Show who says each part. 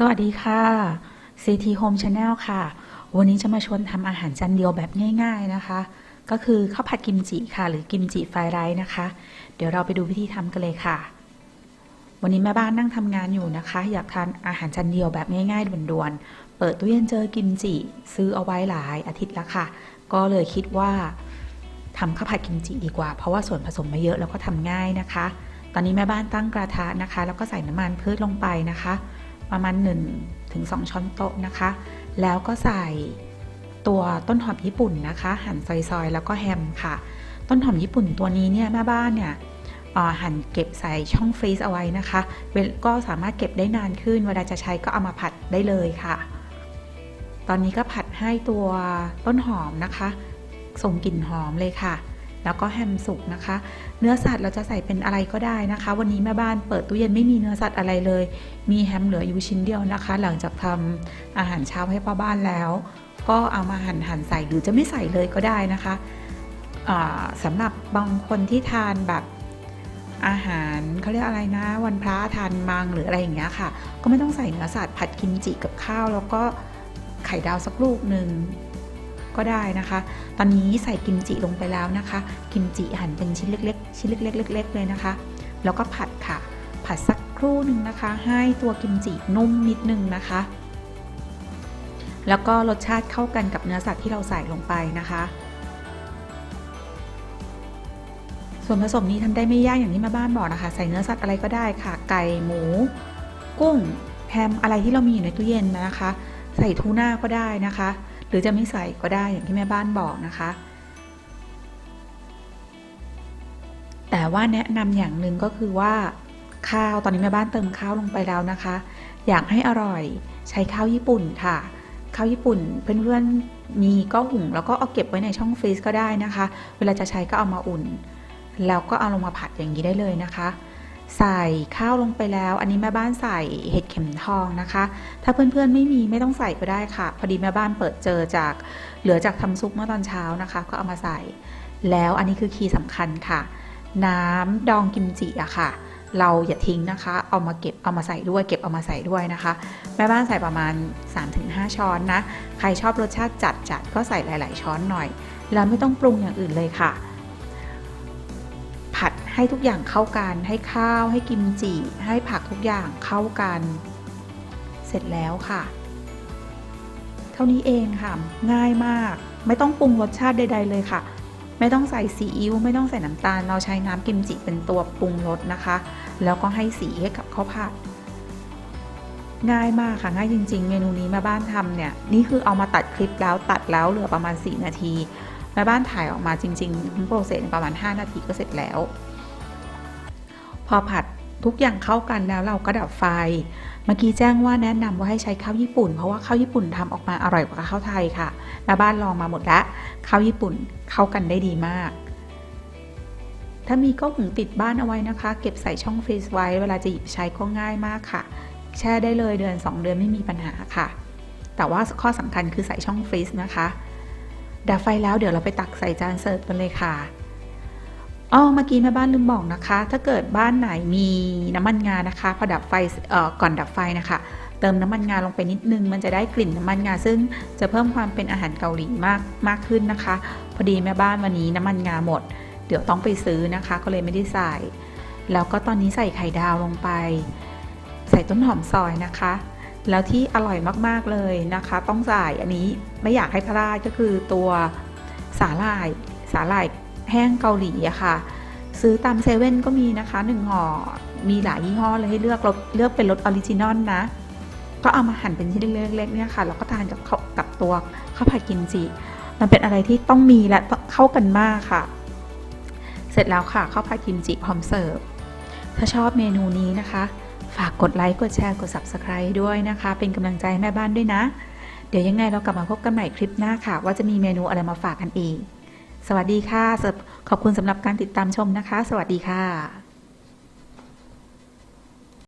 Speaker 1: สวัสดีค่ะ CT Home Channel ค่ะ วันนี้จะมาชวนทำอาหารจานเดียวแบบง่ายๆนะคะ ก็คือข้าวผัดกิมจิค่ะ หรือกิมจิไฟไรซ์นะคะ เดี๋ยวเราไปดูวิธีทำกันเลยค่ะ วันนี้แม่บ้านนั่งทำงานอยู่นะคะ อยากทานอาหารจานเดียวแบบง่ายๆด่วนๆ เปิดตู้เย็นเจอกิมจิ ซื้อเอาไว้หลายอาทิตย์แล้วค่ะ ก็เลยคิดว่าทำข้าวผัดกิมจิดีกว่า เพราะว่าส่วนผสมไม่เยอะแล้วก็ทำง่ายนะคะ ตอนนี้แม่บ้านตั้งกระทะนะคะ แล้วก็ใส่น้ำมันพืชลงไปนะคะ ประมาณ1ถึง2ช้อนโต๊ะนะคะ แล้วก็ใส่ตัวต้นหอมญี่ปุ่นนะคะ หั่นซอยๆ แล้วก็แฮมค่ะ ต้นหอมญี่ปุ่นตัวนี้เนี่ยแม่บ้านเนี่ยหั่นเก็บใส่ช่องฟรีซเอาไว้นะคะก็สามารถเก็บได้นานขึ้น เวลาจะใช้ก็เอามาผัดได้เลยค่ะ ตอนนี้ก็ผัดให้ตัวต้นหอมนะคะ ส่งกลิ่นหอมเลยค่ะ แล้วก็แฮมสุกนะคะ เนื้อสัตว์เราจะใส่เป็นอะไรก็ได้นะคะ วันนี้แม่บ้านเปิดตู้เย็นไม่มีเนื้อสัตว์อะไรเลย มีแฮมเหลืออยู่ชิ้นเดียวนะคะ หลังจากทำอาหารเช้าให้พ่อบ้านแล้ว ก็เอามาหั่นหั่นใส่หรือจะไม่ใส่เลยก็ได้นะคะอ่าสำหรับบางคนที่ทานแบบอาหารเขาเรียกอะไรนะ วันพระทานมังหรืออะไรอย่างเงี้ยค่ะ ก็ไม่ต้องใส่เนื้อสัตว์ผัดกิมจิกับข้าว แล้วก็ไข่ดาวสักลูกหนึ่ง ก็ได้นะคะ ตอนนี้ใส่กิมจิลงไปแล้วนะคะ กิมจิหั่นเป็นชิ้นเล็ก ๆ ชิ้นเล็กๆเล็กๆเลยนะคะ แล้วก็ผัดค่ะ ผัดสักครู่หนึ่งนะคะ ให้ตัวกิมจินุ่มนิดนึงนะคะ แล้วก็รสชาติเข้ากันกับเนื้อสัตว์ที่เราใส่ลงไปนะคะส่วนผสมนี้ทำได้ไม่ยากอย่างที่แม่บ้านบอกนะคะ ใส่เนื้อสัตว์อะไรก็ได้ค่ะ ไก่หมู กุ้งแฮมอะไรที่เรามีอยู่ในตู้เย็นนะคะ ใส่ทูน่าก็ได้นะคะ หรือจะไม่ใส่ก็ได้อย่างที่แม่บ้านบอกนะคะ แต่ว่าแนะนำอย่างหนึ่งก็คือว่าข้าวตอนนี้แม่บ้านเติมข้าวลงไปแล้วนะคะ อยากให้อร่อยใช้ข้าวญี่ปุ่นค่ะข้าวญี่ปุ่นเพื่อนๆมีก็หุงแล้วก็เอาเก็บไว้ในช่องฟรีซก็ได้นะคะ เวลาจะใช้ก็เอามาอุ่น แล้วก็เอาลงมาผัดอย่างนี้ได้เลยนะคะ ใส่ข้าวลงไปแล้ว อันนี้แม่บ้านใส่เห็ดเข็มทองนะคะ ถ้าเพื่อนๆไม่มีไม่ต้องใส่ก็ได้ค่ะ พอดีแม่บ้านเปิดเจอจากเหลือจากทำซุปเมื่อตอนเช้านะคะ ก็เอามาใส่ แล้วอันนี้คือคีย์สำคัญค่ะ น้ำดองกิมจิอะค่ะ เราอย่าทิ้งนะคะ เอามาเก็บเอามาใส่ด้วย เก็บเอามาใส่ด้วยนะคะ แม่บ้านใส่ประมาณ 3-5 ช้อนนะ ใครชอบรสชาติจัดจัดก็ใส่หลาย ๆ ช้อนหน่อย แล้วไม่ต้องปรุงอย่างอื่นเลยค่ะ ให้ทุกอย่างเข้ากัน ให้ข้าว ให้กิมจิ ให้ผักทุกอย่างเข้ากัน เสร็จแล้วค่ะ เท่านี้เองค่ะ ง่ายมาก ไม่ต้องปรุงรสชาติใด ๆ เลยค่ะ ไม่ต้องใส่ซีอิ๊ว ไม่ต้องใส่น้ำตาล เราใช้น้ำกิมจิเป็นตัวปรุงรสนะคะ แล้วก็ให้สีให้กับข้าวผัดง่ายมากค่ะง่ายจริง ๆ เมนูนี้แม่บ้านทำเนี่ยนี่คือเอามาตัดคลิปแล้วตัดแล้วเหลือประมาณ 4 นาทีแม่บ้านถ่ายออกมาจริงๆทั้งโปรเซสประมาณ 5 นาทีก็เสร็จแล้ว พอผัดทุกอย่างเข้ากันแล้วเราก็ดับไฟ เมื่อกี้แจ้งว่าแนะนำว่าให้ใช้ข้าวญี่ปุ่น เพราะว่าข้าวญี่ปุ่นทำออกมาอร่อยกว่าข้าวไทยค่ะแม่บ้านลองมาหมดแล้วข้าวญี่ปุ่นเข้ากันได้ดีมาก ถ้ามีก็หุงติดบ้านเอาไว้นะคะ เก็บใส่ช่องฟรีซไว้ เวลาจะหยิบใช้ก็ง่ายมากค่ะ แช่ได้เลยเดือน 2 เดือนไม่มีปัญหาค่ะ แต่ว่าข้อสำคัญคือใส่ช่องฟรีซนะคะดับไฟแล้วเดี๋ยวเราไปตักใส่จานเสิร์ฟกันเลยค่ะ อ๋อเมื่อกี้แม่บ้านลืมบอกนะคะ ถ้าเกิดบ้านไหนมีน้ำมันงานะคะ พอดับไฟเอ่อก่อนดับไฟนะคะ เติมน้ำมันงาลงไปนิดนึง มันจะได้กลิ่นน้ำมันงา ซึ่งจะเพิ่มความเป็นอาหารเกาหลีมากมากขึ้นนะคะ พอดีแม่บ้านวันนี้น้ำมันงาหมด เดี๋ยวต้องไปซื้อนะคะ ก็เลยไม่ได้ใส่ แล้วก็ตอนนี้ใส่ไข่ดาวลงไป ใส่ต้นหอมซอยนะคะ แล้วที่อร่อยมากๆเลยนะคะ ต้องใส่อันนี้ไม่อยากให้พลาดก็คือตัวสาหร่ายสาหร่าย แห้งเกาหลีอะค่ะ ซื้อตามเซเว่นก็มีนะคะหนึ่งห่อมีหลายยี่ห้อเลยให้เลือกเราเลือกเป็นรสออริจินอลนะ ก็เอามาหั่นเป็นชิ้นเล็กๆเนี่ยค่ะแล้วก็ทานกับข้าวกับตัวข้าวผัดกิมจิมันเป็นอะไรที่ต้องมีและเข้ากันมากค่ะ เสร็จแล้วค่ะข้าวผัดกิมจิพร้อมเสิร์ฟถ้าชอบเมนูนี้นะคะ ฝากกดไลค์กดแชร์กด Subscribe ด้วยนะคะ เป็นกำลังใจให้แม่บ้านด้วยนะ เดี๋ยวยังไงเรากลับมาพบกันใหม่คลิปหน้าค่ะ ว่าจะมีเมนูอะไรมาฝากกันอีก สวัสดีค่ะ ขอบคุณสำหรับการติดตามชมนะคะ สวัสดีค่ะ